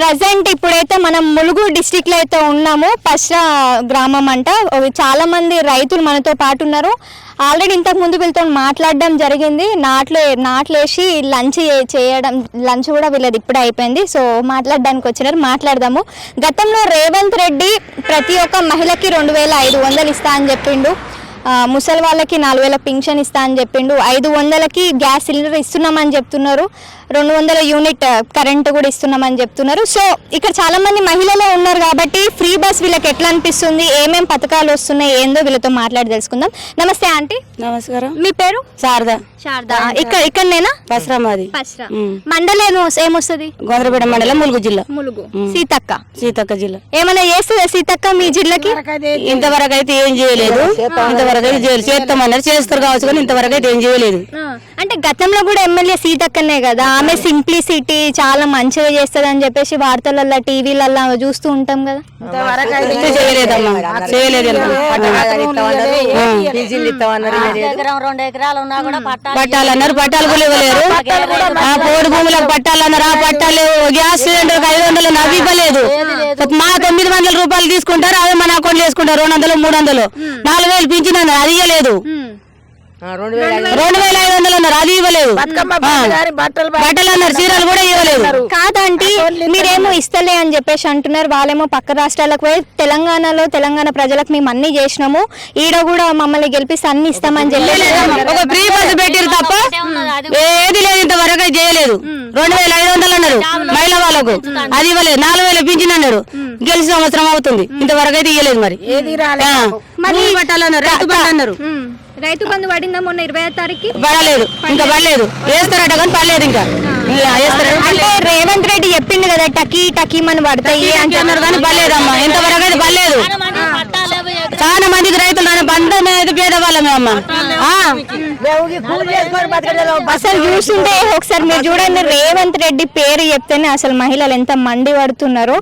Present ఇప్పుడైతే మనం ములుగు డిస్టిక్లో అయితే ఉన్నాము పశ్ర గ్రామం అంట. చాలా మంది రైతులు మనతో పాటు ఉన్నారు. ఆల్రెడీ ఇంతకు ముందు వీళ్ళతో మాట్లాడడం జరిగింది. నాట్లు నాట్లేసి లంచ్ చేయడం లంచ్ కూడా వీళ్ళది ఇప్పుడే అయిపోయింది. సో మాట్లాడడానికి వచ్చినారు మాట్లాడదాము. గతంలో రేవంత్ రెడ్డి ప్రతి ఒక్క మహిళకి రెండు వేల ఐదు వందలు ఇస్తా అని చెప్పిండు. ముసలి వాళ్ళకి నాలుగు వేల పింఛన్ ఇస్తా అని చెప్పిండు. ఐదు వందలకి గ్యాస్ సిలిండర్ ఇస్తున్నామని చెప్తున్నారు. రెండు వందల యూనిట్ కరెంట్ కూడా ఇస్తున్నామని చెప్తున్నారు. సో ఇక్కడ చాలా మంది మహిళలు ఉన్నారు కాబట్టి ఫ్రీ బస్ వీళ్ళకి ఎట్లా అనిపిస్తుంది? ఏమేం పథకాలు వస్తున్నాయి? ఏందో వీళ్ళతో మాట్లాడి తెలుసుకుందాం. నమస్తే ఆంటీ. నమస్కారం. మీ పేరు? శారద. శారదా. ఇక్కడ ఇక్కడనేనా? పసరా మాది. పశ్రా మండలం ఏమొస్తుంది? గోంద్రపేట మండలం ములుగు జిల్లా. ములుగు. సీతక్క. సీతక్క జిల్లా. ఏమైనా చేస్తుందా సీతక్క మీ జిల్లాకి? ఇంతవరకు అయితే ఏం చేయలేదు. ఇంతవరకు అయితే చేస్తామన్నారు. చేస్తారు కావచ్చు కానీ ఇంతవరకు అయితే ఏం చేయలేదు. అంటే గతంలో కూడా ఎమ్మెల్యే సీతక్కనే కదా. ఆమె సింప్లిసిటీ చాలా మంచిగా చేస్తుంది అని చెప్పేసి వార్తలల్లో టీవీలల్లో చూస్తూ ఉంటాం కదా. పట్టాలు అన్నారు పట్టాలు కూడా ఇవ్వలేరు. ఆ పోడు భూములకు పట్టాలు అన్నారు ఆ పట్టాలు గ్యాస్ సిలిండర్ ఐదు వందలు అవి ఇవ్వలేదు. మా తొమ్మిది వందల రూపాయలు తీసుకుంటారు అవి మన అకౌంట్ చేసుకుంటారు రెండు వందలు మూడు వందలు. నాలుగు వేలు పింఛన్ అన్నారు అది ఇవ్వలేదు. రెండు వేల ఐదు వందలు. అన్నారు అది ఇవ్వలేదు. బట్టలు అన్నారు చీరలు కూడా ఇవ్వలేదు. కాదంటే మీరేమో ఇస్తలే అని చెప్పేసి అంటున్నారు. వాళ్ళేమో పక్క రాష్ట్రాలకు పోయి తెలంగాణలో తెలంగాణ ప్రజలకు మేము అన్ని చేసినాము. ఈడ కూడా మమ్మల్ని గెలిపిస్తే అన్ని ఇస్తామని చెప్పేసి ఒక ఫ్రీ బస్సు పెట్టారు తప్ప ఏది లేదు ఇంతవరకు చేయలేదు. రెండు వేల ఐదు వందలు అన్నారు మహిళా వాళ్ళకు. అది ఇవ్వలేదు. నాలుగు వేల పింఛన్ అన్నారు. గెలిచి సంవత్సరం అవుతుంది. ఇంతవరకు అయితే ఇవ్వలేదు మరి. పట్టాలు అన్నారు. రైతు బంధు పడిందా మొన్న ఇరవై తారీఖు పడలేదు. ఇంకా పడలేదు. వేస్తారట కానీ పడలేదు ఇంకా. అంటే రేవంత్ రెడ్డి చెప్పిండు కదా టకీ టకీ మన పడతాయి అంటే అన్నారు కానీ పడలేదమ్మా. ఇంతవరకు అయితే పడలేదు. చాలా మందికి రైతులు నాన్న బంధం అయితే పేదవాళ్ళమే అమ్మ. అసలు చూసింటే ఒకసారి మీరు చూడండి రేవంత్ రెడ్డి పేరు చెప్తేనే అసలు మహిళలు ఎంత మండి పడుతున్నారో.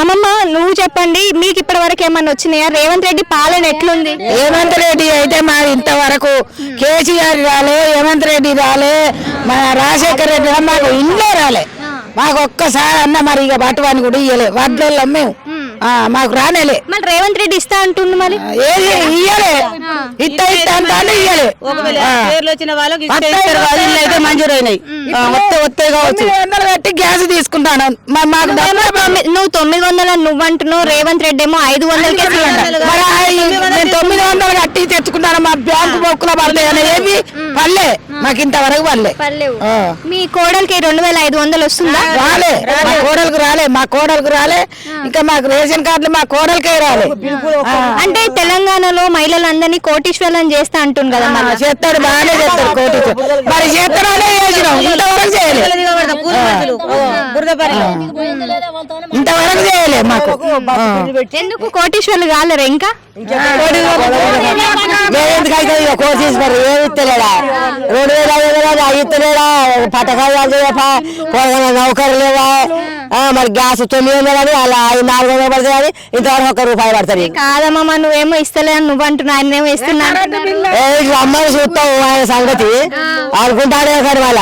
అమ్మమ్మ నువ్వు చెప్పండి మీకు ఇప్పటి వరకు ఏమన్నా వచ్చినాయా? రేవంత్ రెడ్డి పాలన ఎట్లుంది? రేవంత్ రెడ్డి అయితే మా ఇంతవరకు కేసీఆర్ రాలే రేవంత్ రెడ్డి రాలే మన రాజశేఖర్ రెడ్డి మాకు ఇంట్లో రాలే. మాకు ఒక్కసారి అన్న మరి ఇక బట్టవాన్ని కూడా ఇయ్యలే వడ్లలో మేము మాకు రానేలే. మళ్ళీ రేవంత్ రెడ్డి ఇస్తా అంటుండు మరి? ఏది? ఇయ్యలే. ఇట్ట ఇట్ట అంటానే ఇయ్యలే. పేర్లు వచ్చిన వాళ్ళకి మంజూరు అయినాయి వస్తే వస్తే కావచ్చు. తొమ్మిది వందలు పెట్టి గ్యాస్ తీసుకుంటాను. మాకు నువ్వు తొమ్మిది వందల నువ్వు అంటున్నావు రేవంత్ రెడ్డి ఏమో ఐదు వందలకే నేను తొమ్మిది వందలు కట్టి తెచ్చుకుంటాను. మా బ్యాంకు బొక్కులో పడతాయి ఏమి పల్లె మాకు ఇంతవరకు పల్లె. మీ కోడలికి రెండు వేల ఐదు వందలు వస్తుందా? రాలే. మా కోడలకు రాలే. మా కోడలకు రాలే. ఇంకా మాకు రేషన్ కార్డులు మా కోడలకే రాలే. అంటే తెలంగాణలో మహిళలందరినీ కోటీశ్వరులను చేస్తా అంటుంది కదా చేస్తాడు బాగానే చేస్తాడు కోటి మరి చేస్తాడే చేసినాం ఇంతవరకు చేయలే. ఇంతవరకు చేయలే. మాకు. ఎందుకు కోటీశ్వరులు కాలేరు ఇంకా? మేమెందుకు అయితే ఇక కోటి తీసుకొని ఏమి ఇస్తలేడా? రెండు వేల ఐదు వందలు అవి ఇస్తలేడా? చేయపా నౌకరు లేవా? ఆ, మరి గ్యాస్ తొమ్మిది వందలు అని అలా ఐదు నాలుగు వందలు పడుతుంది అని ఇంతవరకు ఒక్క రూపాయి పడుతుంది కాదమ్మా నువ్వేమో ఇస్తలే అని నువ్వు అంటున్నావు ఆయన ఏమో ఇస్తున్నా రమ్మని చూస్తావు ఆయన సంగతి. అనుకుంటాడే సార్ వాళ్ళ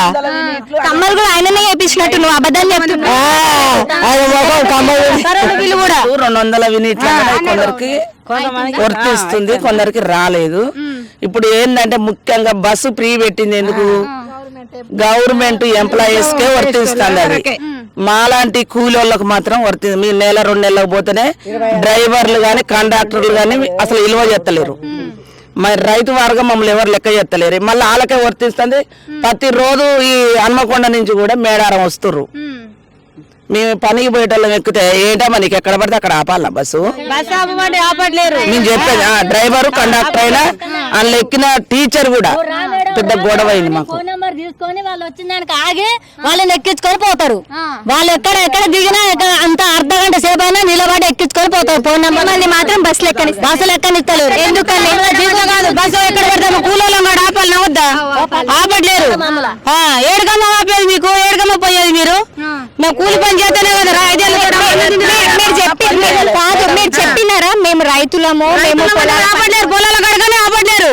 కమ్మలు కూడా ఆయననే చేపించినట్టు నువ్వు అబద్ధం చెప్తున్నావు. రెండు వందల యూనిట్ల కొందరికి వర్తిస్తుంది కొందరికి రాలేదు. ఇప్పుడు ఏంటంటే ముఖ్యంగా బస్సు ఫ్రీ పెట్టింది ఎందుకు? గవర్నమెంట్ ఎంప్లాయీస్ కే వర్తిస్తుంది అది. మాలాంటి కూలి వాళ్ళకి మాత్రం వర్తి మీ నెల రెండు నెలలకు పోతేనే డ్రైవర్లు గాని కండక్టర్లు గాని అసలు విలువ చేస్తలేరు. మరి రైతు వర్గం మమ్మల్ని ఎవరు లెక్క చేస్తలేరు. మళ్ళీ వాళ్ళకే వర్తిస్తుంది. ప్రతి రోజు ఈ హన్మకొండ నుంచి కూడా మేడారం వస్తుర్రు. మేము పనికి పోయేటోళ్ళం ఎక్కితే ఏంటమ్మా నీకు ఎక్కడ పడితే అక్కడ ఆపాలనా బస్సు? నేను చెప్పేది ఆ డ్రైవర్ కండక్టర్ అయినా అందులో ఎక్కిన టీచర్ కూడా పెద్ద గొడవ అయింది మాకు. ఫోన్ నెంబర్ తీసుకొని వాళ్ళు వచ్చిన దానికి ఆగి వాళ్ళని ఎక్కించుకొని పోతారు. వాళ్ళు ఎక్కడ ఎక్కడ దిగినా ఎక్కడ అంత అర్ధ గంట సేపు అయినా నిలబడి ఎక్కించుకొని పోతారు ఫోన్ నెంబర్. మాత్రం బస్సులు ఎక్కని బస్సులు ఎక్కనిస్తలేరు. ఎందుకని జీతం కాదు బస్సు ఎక్కడ పెడతాము కూలీలో కూడా ఆపాలి వద్దా ఆపట్లేరు. ఏడుకమ్మ ఆపేది మీకు ఏడుకమ్మ పోయేది మీరు? మేము కూలి పని చేస్తేనే కదా ఐదేళ్ళు మీరు మీరు చెప్పి మీరు కాదు మీరు చెప్పినారా? మేము రైతులము మేము ఆపట్లేరు. పొలాల కడగానే ఆపట్లేరు.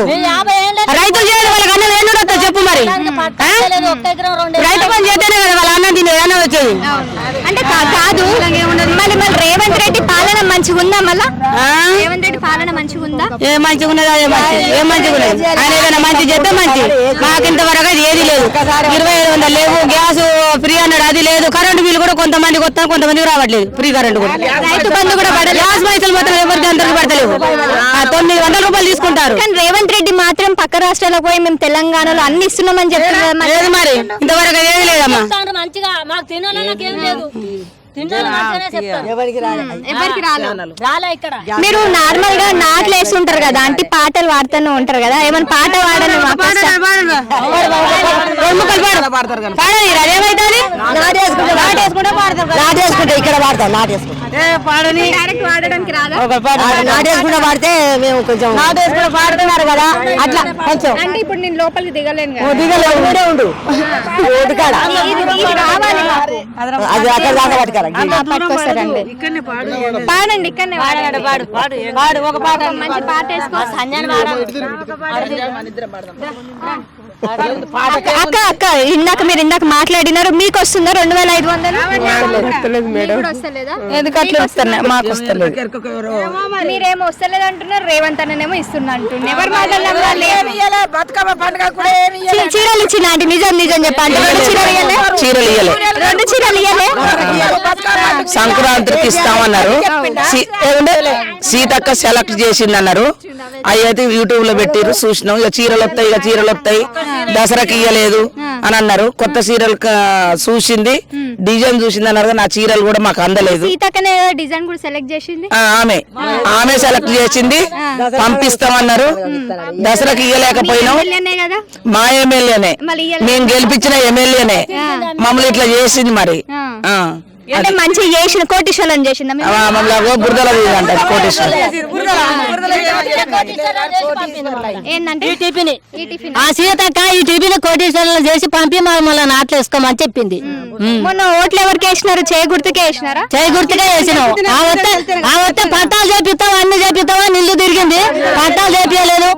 రైతులు చేయదు వాళ్ళకి చెప్పు మరి. రైతు పని చేస్తేనే కదా వాళ్ళ అన్నం తినేది అన్నం వచ్చేది. కాదు. మళ్ళీ మళ్ళీ రేవంత్ రెడ్డి పాలన మంచిగా ఉందా మళ్ళా? రేవంత్ రెడ్డి పాలన మంచిగా ఉందా? ఏ మంచిగా ఉన్నది? మంచి ఏ మంచిగా ఉన్నది? ఆయన ఏదైనా మంచి మాకు ఇంతవరకు అది ఏది లేదు. ఇరవై ఐదు వందలు లేవు. గ్యాస్ ఫ్రీ అన్నాడు. అది లేదు. కరెంటు బిల్లు కూడా కొంతమందికి వస్తాం కొంతమందికి రావట్లేదు. ఫ్రీ కరెంట్ కూడా. రైతు బంధు కూడా పడలేదు. గ్యాస్ పైసలు మాత్రం ఎవరికి అందరికి పడతలేవు. తొమ్మిది వందల రూపాయలు తీసుకుంటారు. కానీ రేవంత్ రెడ్డి మాత్రం పక్క రాష్ట్రాలకు పోయి మేము తెలంగాణలో అన్ని ఇస్తున్నామని చెప్తున్నారు మరి. ఇంతవరకు ఏది లేదమ్మా. మంచిగా మాకు తినాలకి ఏం లేదు. తినాలి మంచిగానే చెప్తారు ఎవరికి రాలేదు రాలే? ఇక్కడ. మీరు నార్మల్గా నాట్లు వేస్తుంటారు కదా అంటే పాటలు పాడుతూనే ఉంటారు కదా ఏమైనా పాట పాడని పాడని అదేమైతుంది నాటేసుకుంటే ఇక్కడ పాడతాం నాటేసుకుంటే పాడని? డైరెక్ట్ రాదా? నాటేసుకుంటే పాడితే మేము కొంచెం నాటేసుకుని పాడుతున్నారు కదా. అట్లా కొంచెం. అంటే ఇప్పుడు నేను లోపలికి దిగలేను కదా. దిగలే ఉండే. ఉండు కాడ. మాకు. అది అక్కడ దాకా పట్టుకొస్తారండి పాడండి ఇక్కడనే పాడండి పాడు పాడు పాడు. ఒక పాట మంచి పాట వేసుకో సంజయ్ అక్క అక్క అక్క ఇందాక మీరు ఇందాక మాట్లాడినారు మీకు వస్తుందా రెండు వేల ఐదు వందలు? ఎందుకు అట్లా వస్తున్నాయి మాకు వస్తలేదు. మీరేమో వస్తలేదు అంటున్నారు రేవంత్ అన్ననేమో ఇస్తున్నా అంటున్నారు. ఎవరు మాట్లాడినా చీరలు ఇచ్చిన ఆంటీ నిజం నిజం చెప్పండి. రెండు చీరలు ఇయ్యలే? చీరలు ఇయ్యలే. రెండు చీరలు ఇయ్యలే? సంక్రాంతికి ఇస్తామన్నారు. సీతక్క సెలెక్ట్ చేసింది అన్నారు అవి అయితే యూట్యూబ్లో పెట్టిరు చూసినాం. ఇక చీరలు వస్తాయి ఇక చీరలు వస్తాయి దసరాకి ఇయ్యలేదు అని అన్నారు. కొత్త చీరలు చూసింది డిజైన్ చూసింది అన్నారు కానీ ఆ చీరలు కూడా మాకు అందలేదు. సీతక్కనే డిజైన్ కూడా సెలెక్ట్ చేసింది? ఆ, ఆమె. ఆమె సెలెక్ట్ చేసింది పంపిస్తామన్నారు. దసరాకి ఇయ్యలేకపోయినాం. మా ఎమ్మెల్యేనే. మేము గెలిపించిన ఎమ్మెల్యేనే. మమ్మల్ని ఇట్లా చేసింది మరి. అంటే మంచిగా చేసిన కోటీశ్వరం చేసిందా ఆ, మమ్మల్ని అగో బురదల అంట కోటేశ్వరం ఏంటంటే ఈ టిఫిన్ ఈ టిఫిన్ ఆ సీతక్క ఈ టిఫిన్ కోటీశ్వరులు చేసి పంపి మమ్మల్ని నాట్లు వేసుకోమని చెప్పింది. మొన్న ఓట్లు ఎవరికి వేసినారు? చేయి గుర్తుకే వేసినారా? చేయి గుర్తుగా వేసినావు ఆ వస్తే ఆ పట్టాలు చేపిస్తావు అన్ని చేపిస్తావా నిల్లు తిరిగింది. పట్టాలు చేపించలేదు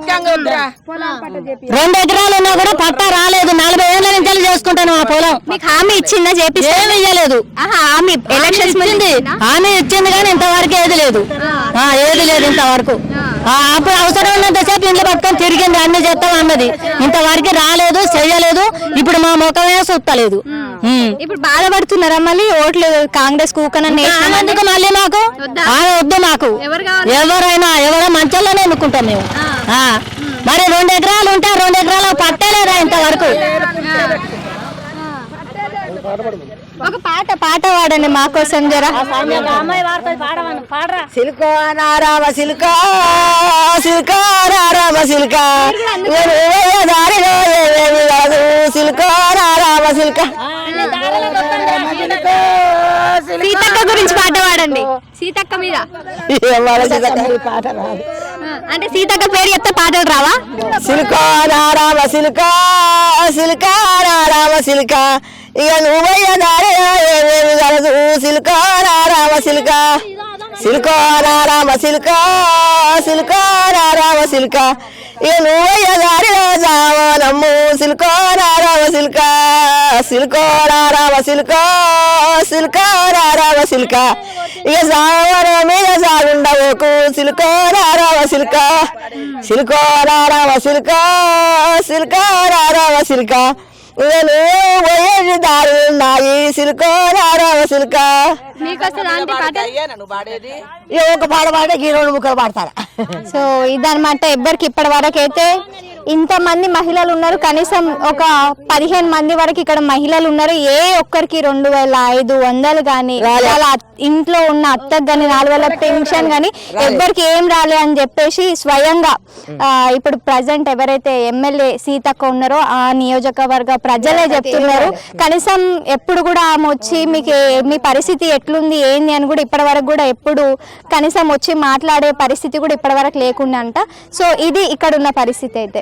రెండు ఎకరాలు ఉన్నా కూడా పట్టా రాలేదు. నలభై ఏళ్ళ నుంచి చేసుకుంటాను ఆ పొలం. మీకు హామీ ఇచ్చిందా? చేపిస్తే ఏమి ఇయ్యలేదు. ఆహా, హామీ ఎలక్షన్స్ ఇచ్చింది. ఆమె ఇచ్చింది కానీ ఇంతవరకు ఏది లేదు. ఆ, ఏది లేదు ఇంతవరకు. ఆ, అప్పుడు అవసరం ఉన్నంతసేపు ఇంట్లో పట్టుకొని తిరిగింది అన్ని చేస్తాం అన్నది. ఇంతవరకు రాలేదు చెయ్యలేదు. ఇప్పుడు మా ముఖమే చూస్తలేదు. ఇప్పుడు బాధపడుతున్నారా మళ్ళీ? ఓట్లు కాంగ్రెస్ కూకనని ఆమెందుకు మళ్ళీ మాకు? ఆమె వద్దు మాకు? ఎవరైనా ఎవరో మంచోళ్ళనే ఎన్నుకుంటాం మేము. ఆ. మరి రెండు ఎకరాలు ఉంటే రెండు ఎకరాలు పట్టలేదా ఇంతవరకు? ఒక పాట పాట పాడండి మా కోసం జరా. సిల్కో సిల్క సిల్క దారిలో సీతక్క. గురించి పాట పాడండి సీతక్క మీద. పాట రాదు. అంటే సీతక్క పేరు చెప్తే పాటలు రావా? సిల్క నారామ సిల్క సిల్క నారామ సిల్క. ఇక నువ్వయ్య దారిలో ఏమేమి కలదు సిల్క నారామ సిల్క? సిల్క నారామ సిల్క సిల్క నారామ సిల్క. ఇక నువ్వయ్య దారిలో జావనమ్ము సిల్క నారామ సిల్క సిల్క నారామ సిల్క సిల్క నారామ సిల్క. ఇక సావన మీద సాగుండవకు సిల్క నారామ సిల్క సిల్క నారామ సిల్క సిల్క నారామ సిల్క. ఇక నువ్వు పోయేది దారి ఉన్నాయి సిల్క నారామ ఒక పాట పాడే ఈ రెండు ముక్కలు పాడతారా? సో ఇదన్నమాట ఎవ్వరికి ఇప్పటి వరకు అయితే ఇంతమంది మహిళలు ఉన్నారు. కనీసం ఒక పదిహేను మంది వరకు ఇక్కడ మహిళలు ఉన్నారు. ఏ ఒక్కరికి రెండు వేల ఐదు వందలు కానీ వాళ్ళ ఇంట్లో ఉన్న అత్తకు కానీ నాలుగు వేల పెన్షన్ కానీ ఎవ్వరికి ఏం రాలే అని చెప్పేసి స్వయంగా ఇప్పుడు ప్రజెంట్ ఎవరైతే ఎమ్మెల్యే సీతక్క ఉన్నారో ఆ నియోజకవర్గ ప్రజలే చెప్తున్నారు. కనీసం ఎప్పుడు కూడా ఆమె వచ్చి మీకు మీ పరిస్థితి ఎట్లుంది ఏంది అని కూడా ఇప్పటి వరకు కూడా ఎప్పుడు కనీసం వచ్చి మాట్లాడే పరిస్థితి కూడా ఇప్పటి వరకు లేకుండా అంట సో ఇది ఇక్కడ ఉన్న పరిస్థితి అయితే.